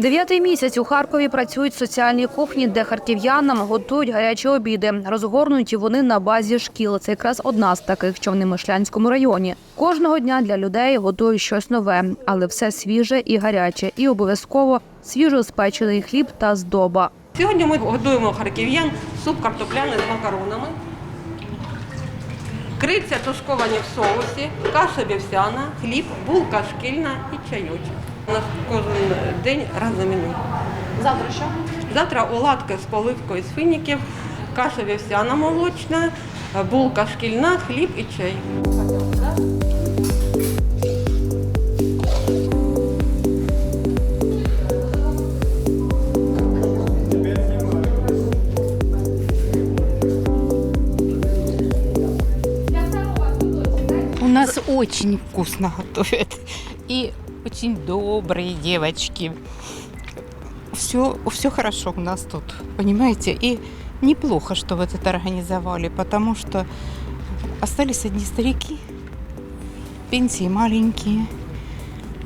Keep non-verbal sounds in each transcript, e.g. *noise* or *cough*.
Дев'ятий місяць у Харкові працюють соціальні кухні, де харків'янам готують гарячі обіди. Розгорнуті вони на базі шкіл. Це якраз одна з таких, що в Немишлянському районі. Кожного дня для людей готують щось нове, але все свіже і гаряче, і обов'язково свіжо спечений хліб та здоба. Сьогодні ми годуємо харків'ян суп картопляний з макаронами, криця тушковані в соусі, каша вівсяна, хліб, булка шкільна і чайочок. У нас кожен день раз на меню. Завтра що? Завтра оладки з поливкою з фініків, каша вівсяна молочна, булка шкільна, хліб і чай. У нас очень вкусно готовят. И очень добрые девочки. Все, все хорошо у нас тут, понимаете? И неплохо, что вот это организовали, потому что остались одни старики, пенсии маленькие.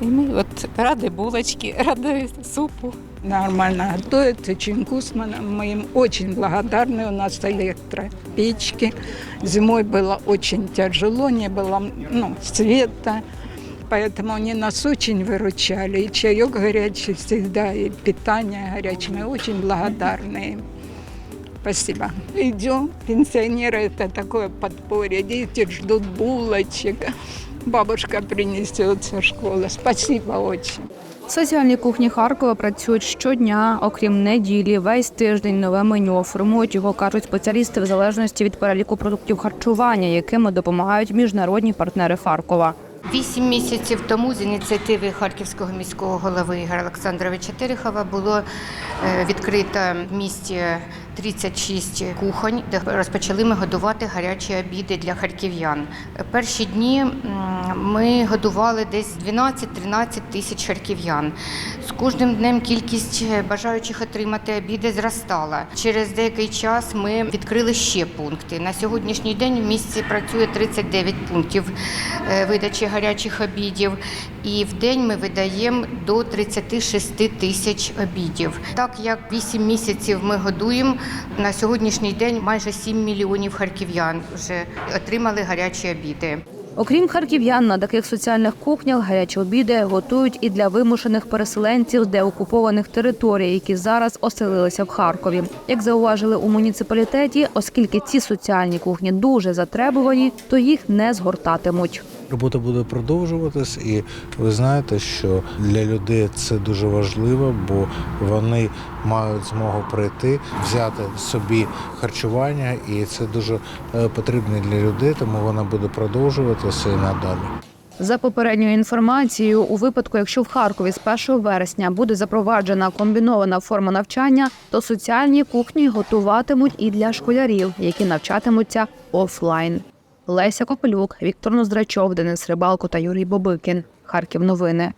И мы вот рады булочке, *laughs* рады супу. Нормально готовят, очень вкусно. Мы им очень благодарны. У нас электропечки. Зимой было очень тяжело, не было ну, света. Поэтому они нас очень выручали. И чаек горячий всегда, и питание горячее. Мы очень благодарны им. Спасибо. Идем. Пенсионеры это такое подспорье. Дети ждут булочек. Бабушка принесет со школы. Спасибо очень. Соціальні кухні Харкова працюють щодня, окрім неділі, весь тиждень нове меню. Формують його, кажуть спеціалісти, в залежності від переліку продуктів харчування, якими допомагають міжнародні партнери Харкова. Вісім місяців тому з ініціативи харківського міського голови Ігоря Олександровича Терехова було е, відкрито в місті 36 кухонь, де розпочали ми годувати гарячі обіди для харків'ян. Перші дні ми годували десь 12-13 тисяч харків'ян. З кожним днем кількість бажаючих отримати обіди зростала. Через деякий час ми відкрили ще пункти. На сьогоднішній день в місті працює 39 пунктів е, видачі гарячих обідів, і в день ми видаємо до 36 тисяч обідів. Так як 8 місяців ми годуємо, на сьогоднішній день майже 7 мільйонів харків'ян вже отримали гарячі обіди. Окрім харків'ян, на таких соціальних кухнях гарячі обіди готують і для вимушених переселенців з деокупованих територій, які зараз оселилися в Харкові. Як зауважили у муніципалітеті, оскільки ці соціальні кухні дуже затребувані, то їх не згортатимуть. Робота буде продовжуватись, і ви знаєте, що для людей це дуже важливо, бо вони мають змогу прийти, взяти собі харчування, і це дуже е, потрібно для людей, тому вона буде продовжуватися і надалі. За попередньою інформацією, у випадку, якщо в Харкові з 1 вересня буде запроваджена комбінована форма навчання, то соціальні кухні готуватимуть і для школярів, які навчатимуться офлайн. Леся Копелюк, Віктор Ноздрачов, Денис Рибалко та Юрій Бобикін. Харків новини.